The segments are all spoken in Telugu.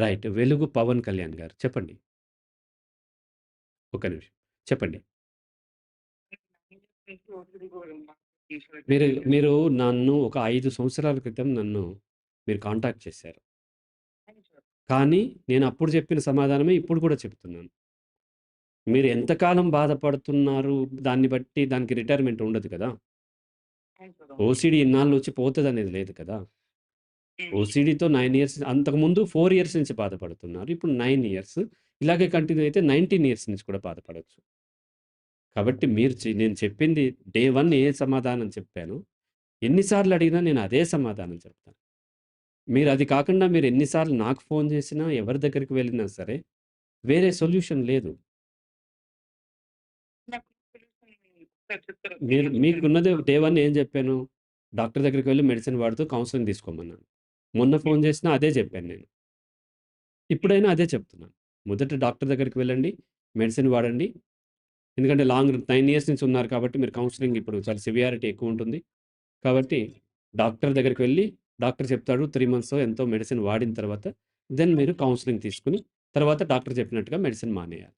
రైట్. 'వెలుగు' పవన్ కళ్యాణ్ గారు. చెప్పండి. ఒక్క నిమిషం. చెప్పండి. మీరు మీరు నన్ను ఒక 5 సంవత్సరాల క్రితం నన్ను మీరు కాంటాక్ట్ చేశారు. కానీ నేను అప్పుడు చెప్పిన సమాధానమే ఇప్పుడు కూడా చెప్తున్నాను. మీరు ఎంతకాలం బాధపడుతున్నారు దాన్ని బట్టి దానికి రిటైర్మెంట్ ఉండదు కదా! ఓసీడీ ఇన్నాళ్ళు వచ్చి పోతదనేది లేదు కదా! ఓసీడీతో 9 ఇయర్స్ అంతకుముందు 4 ఇయర్స్ నుంచి బాధపడుతున్నారు. ఇప్పుడు 9 ఇయర్స్. ఇలాగే కంటిన్యూ అయితే 19 ఇయర్స్ నుంచి కూడా బాధపడొచ్చు. కాబట్టి మీరు చె నేను చెప్పింది డే 1 ఏ సమాధానం చెప్పానో, ఎన్ని సార్లు అడిగినా నేను అదే సమాధానం చెప్తాను. మీరు అది కాకుండా మీరు ఎన్ని సార్లు నాకు ఫోన్ చేసినా, ఎవరి దగ్గరికి వెళ్ళినా సరే, వేరే సొల్యూషన్ లేదు. మీరు మీకున్నది డే 1 ఏం చెప్పాను? డాక్టర్ దగ్గరికి వెళ్ళి మెడిసిన్ వాడుతూ కౌన్సెలింగ్ తీసుకోమన్నాను. మొన్న ఫోన్ చేసినా అదే చెప్పాను నేను. ఇప్పుడైనా అదే చెప్తున్నాను. మొదట డాక్టర్ దగ్గరికి వెళ్ళండి. మెడిసిన్ వాడండి. ఎందుకంటే లాంగ్ 9 ఇయర్స్ నుంచి ఉన్నారు కాబట్టి మీరు కౌన్సెలింగ్ ఇప్పుడు చాలా సివియారిటీ ఎక్కువుంటుంది. కాబట్టి డాక్టర్ దగ్గరికి వెళ్ళి డాక్టర్ చెప్తాడు 3 మంత్సో ఎంతో మెడిసిన్ వాడిన తర్వాత దెన్ మీరు కౌన్సెలింగ్ తీసుకొని తర్వాత డాక్టర్ చెప్పినట్టుగా మెడిసిన్ మానేయాలి.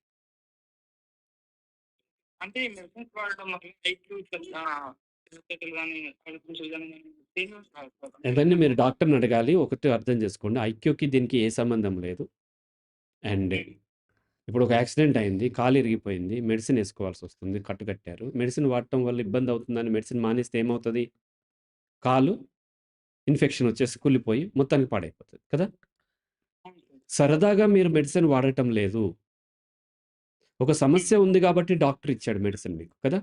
అంటే మెడిసిన్స్ వాడడం ఇవన్నీ మీరు డాక్టర్‌ని అడగాలి. ఒకటి అర్థం చేసుకోండి. ఐక్యూకి దీనికి ఏ సంబంధం లేదు. అండ్ ఇప్పుడు ఒక యాక్సిడెంట్ అయింది. కాలు ఇరిగిపోయింది. మెడిసిన్ ఏసుకోవాల్సొస్తుంది. కట్టు కట్టారు. మెడిసిన్ వాడటం వల్ల ఇబ్బంది అవుతుందని మెడిసిన్ మానేస్తే ఏమవుతది? కాలు ఇన్ఫెక్షన్ వచ్చేసి కుళ్ళిపోయి మొత్తానికి పాడైపోతది కదా! సరదాగా మీరు మెడిసిన్ వాడటం లేదు. ఒక సమస్య ఉంది కాబట్టి డాక్టర్ ఇచ్చాడు మెడిసిన్ మీకు కదా!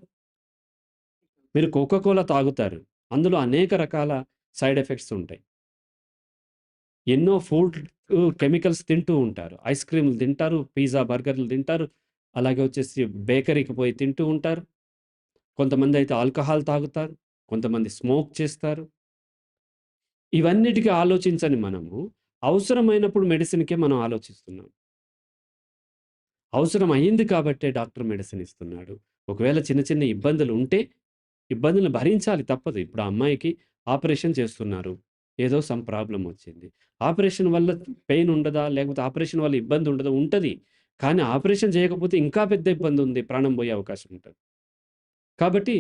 మీరు కోకా కోలా తాగుతారు. అందులో అనేక రకాల సైడ్ ఎఫెక్ట్స్ ఉంటాయి. ఎన్నో ఫుడ్ కెమికల్స్ తింటూ ఉంటారు. ఐస్ క్రీమ్‌లు తింటారు. పిజ్జా, బర్గర్‌లు తింటారు. అలాగే వచ్చేసి బేకరీకి పోయి తింటూ ఉంటారు. కొంతమంది అయితే ఆల్కహాల్ తాగుతారు. కొంతమంది స్మోక్ చేస్తారు. ఇవన్నిటికి ఆలోచించని మనము అవసరమైనప్పుడు మెడిసిన్‌కే మనం ఆలోచిస్తున్నాం. అవసరం అయింది కాబట్టే డాక్టర్ మెడిసిన్ ఇస్తున్నాడు. ఒకవేళ చిన్న చిన్న ఇబ్బందులు ఉంటే ఇబ్బందులను భరించాలి తప్పదు. ఇప్పుడు ఆ అమ్మాయికి ఆపరేషన్ చేస్తున్నారు. ఏదో సమ్ ప్రాబ్లం వచ్చింది. ఆపరేషన్ వల్ల పెయిన్ ఉండదా? లేకపోతే ఆపరేషన్ వల్ల ఇబ్బంది ఉండదా? ఉంటుంది కానీ ఆపరేషన్ చేయకపోతే ఇంకా పెద్ద ఇబ్బంది ఉంది. ప్రాణం పోయే అవకాశం ఉంటుంది కాబట్టి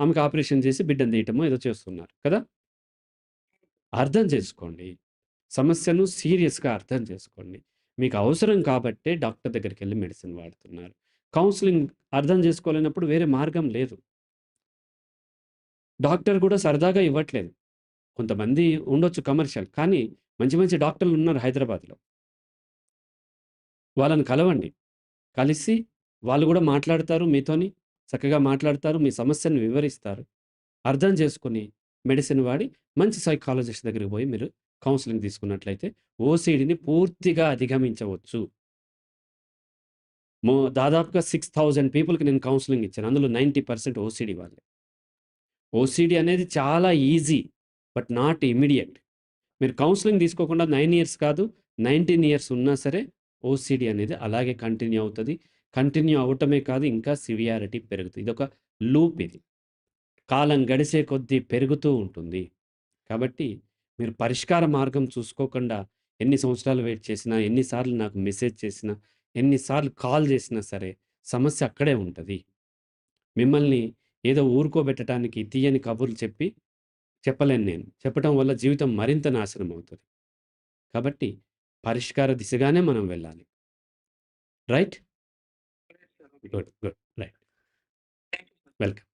ఆమెకు ఆపరేషన్ చేసి బిడ్డను తీయటమో ఏదో చేస్తున్నారు కదా! అర్థం చేసుకోండి. సమస్యను సీరియస్‌గా అర్థం చేసుకోండి. మీకు అవసరం కాబట్టే డాక్టర్ దగ్గరికి వెళ్ళి మెడిసిన్ వాడుతున్నారు. కౌన్సిలింగ్ అర్థం చేసుకోలేనప్పుడు వేరే మార్గం లేదు. డాక్టర్ కూడా సరదాగా ఇవ్వట్లేదు. కొంతమంది ఉండొచ్చు కమర్షియల్. కానీ మంచి మంచి డాక్టర్‌లు ఉన్నారు హైదరాబాద్‌లో. వాళ్ళని కలవండి. కలిసి వాళ్ళు కూడా మాట్లాడతారు మీతోని. చక్కగా మాట్లాడతారు. మీ సమస్యను వివరిస్తారు. అర్థం చేసుకొని మెడిసిన్ వాడి మంచి సైకాలజిస్ట్ దగ్గరికి పోయి మీరు కౌన్సిలింగ్ తీసుకున్నట్లయితే ఓసీడీని పూర్తిగా అధిగమించవచ్చు. మో దాదాపుగా 6000 పీపుల్‌కి నేను కౌన్సిలింగ్ ఇచ్చాను. అందులో 90% ఓసీడీ వాళ్ళే. ఓసీడీ అనేది చాలా ఈజీ. బట్ నాట్ ఇమీడియట్ మీరు కౌన్సిలింగ్ తీసుకోకుండా నైన్ ఇయర్స్ కాదు 19 ఇయర్స్ ఉన్నా సరే ఓసీడీ అనేది అలాగే కంటిన్యూ అవుతుంది కంటిన్యూ అవ్వటమే కాదు ఇంకా సివియారిటీ పెరుగుతుంది ఇదొక లూప్ ఇది. కాలం గడిచే కొద్దీ పెరుగుతూ ఉంటుంది. కాబట్టి మీరు పరిష్కార మార్గం చూసుకోకుండా ఎన్ని సంవత్సరాలు వెయిట్ చేసినా, ఎన్నిసార్లు నాకు మెసేజ్ చేసినా, ఎన్నిసార్లు కాల్ చేసినా సరే సమస్య అక్కడే ఉంటుంది మిమ్మల్ని ఏదో ఊరుకోబెట్టడానికి తీయని కబుర్లు చెప్పి చెప్పలేను నేను. చెప్పటం వల్ల జీవితం మరింత నాశనం అవుతది. కాబట్టి పరిష్కార దిశగానే మనం వెళ్ళాలి. Right? Good. Good. Right. Welcome.